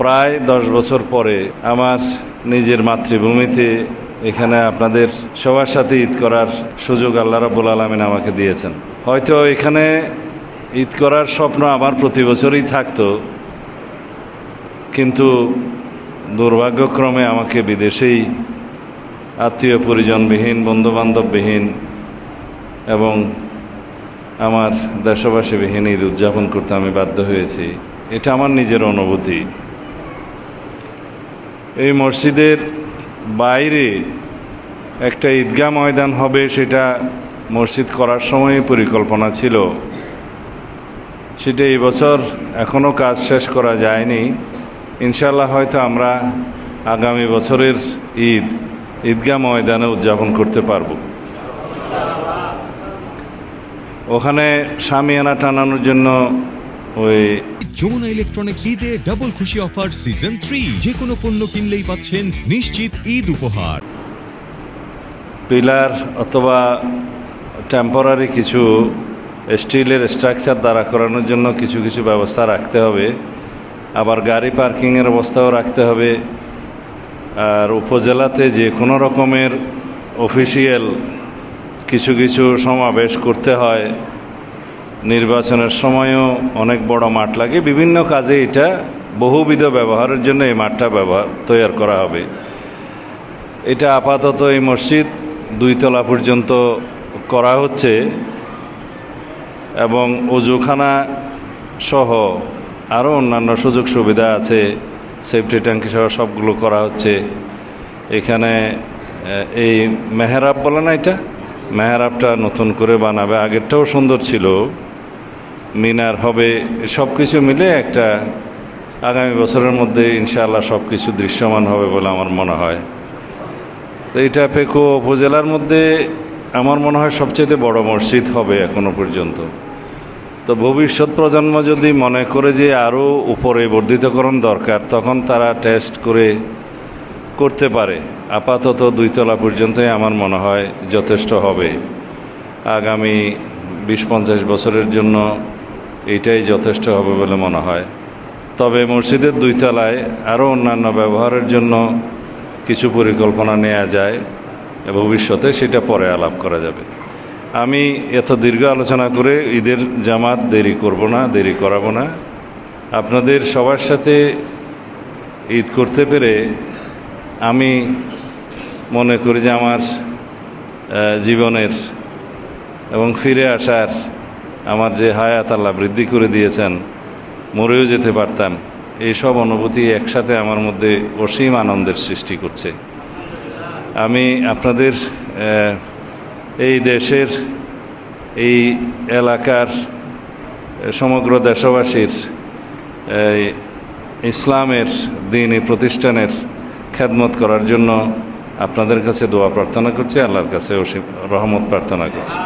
প্রায় দশ বছর পরে আমার নিজের মাতৃভূমিতে এখানে আপনাদের সবার সাথে ঈদ করার সুযোগ আল্লাহ রাবুল আলমিন আমাকে দিয়েছেন। হয়তো এখানে ঈদ করার স্বপ্ন আমার প্রতি বছরই থাকতো, কিন্তু দুর্ভাগ্যক্রমে আমাকে বিদেশেই আত্মীয় পরিজনবিহীন বন্ধুবান্ধববিহীন এবং আমার দেশবাসীবিহীন ঈদ উদযাপন করতে আমি বাধ্য হয়েছি। এটা আমার নিজের অনুভূতি। এই মসজিদের বাইরে একটা ঈদগাহ ময়দান হবে, সেটা মসজিদ করার সময় পরিকল্পনা ছিল। সেটা এই বছর এখনও কাজ শেষ করা যায়নি। ইনশাল্লাহ হয়তো আমরা আগামী বছরের ঈদ, ঈদগাহ ময়দানে উদযাপন করতে পারব। ওখানে সামিয়ানা টানানোর জন্য ওই যমুনা ইলেকট্রনিক্স ঈদে ডাবল খুশি অফার সিজন থ্রি যে কোনো পণ্য কিনলেই পাচ্ছেন নিশ্চিত ঈদ উপহার। পিলার অথবা টেম্পোরারি কিছু স্টিলের স্ট্রাকচার দ্বারা করানোর জন্য কিছু কিছু ব্যবস্থা রাখতে হবে। আবার গাড়ি পার্কিংয়ের ব্যবস্থাও রাখতে হবে। আর উপজেলাতে যে কোনো রকমের অফিসিয়াল কিছু কিছু সমাবেশ করতে হয়। নির্বাচনের সময়ও অনেক বড় মাঠ লাগে। বিভিন্ন কাজে এটা বহুবিধ ব্যবহারের জন্য এই মাঠটা ব্যবহার তৈরি করা হবে। এটা আপাতত এই মসজিদ দুইতলা পর্যন্ত করা হচ্ছে এবং অজুখানা সহ আরও অন্যান্য সুযোগ সুবিধা আছে, সেফটি ট্যাঙ্কি সহ সবগুলো করা হচ্ছে। এখানে এই মেহরাব বলে না এটা? মেহরাবটা নতুন করে বানাবে, আগেরটাও সুন্দর ছিল। মিনার হবে সব কিছু মিলে একটা আগামী বছরের মধ্যে ইনশাআল্লাহ সব কিছু দৃশ্যমান হবে বলে আমার মনে হয়। তো এটা পেকো উপজেলার মধ্যে আমার মনে হয় সবচেয়ে বড় মসজিদ হবে এখনও পর্যন্ত। তো ভবিষ্যৎ প্রজন্ম যদি মনে করে যে আরও উপরে বর্ধিতকরণ দরকার, তখন তারা টেস্ট করে করতে পারে। আপাতত দুইতলা পর্যন্তই আমার মনে হয় যথেষ্ট হবে। আগামী বিশ পঞ্চাশ বছরের জন্য এইটাই যথেষ্ট হবে বলে মনে হয়। তবে মসজিদের দুই তলায় আরও অন্যান্য ব্যবহারের জন্য কিছু পরিকল্পনা নেওয়া যায় ভবিষ্যতে সেটা পরে আলাপ করা যাবে। আমি এত দীর্ঘ আলোচনা করে ঈদের জামাত দেরি করব না, দেরি করাবো না। আপনাদের সবার সাথে ঈদ করতে পেরে আমি মনে করি যে আমার জীবনের এবং ফিরে আসার আমার যে হায়াত আল্লাহ বৃদ্ধি করে দিয়েছেন, মরেও যেতে পারতাম। এই সব অনুভূতি একসাথে আমার মধ্যে অসীম আনন্দের সৃষ্টি করছে। আমি আপনাদের এই দেশের, এই এলাকার, সমগ্র দেশবাসীর ইসলামের দিনই প্রতিষ্ঠানের খেদমত করার জন্য আপনাদের কাছে দোয়া প্রার্থনা করছি, আল্লাহর কাছে অসীম রহমত প্রার্থনা করছি।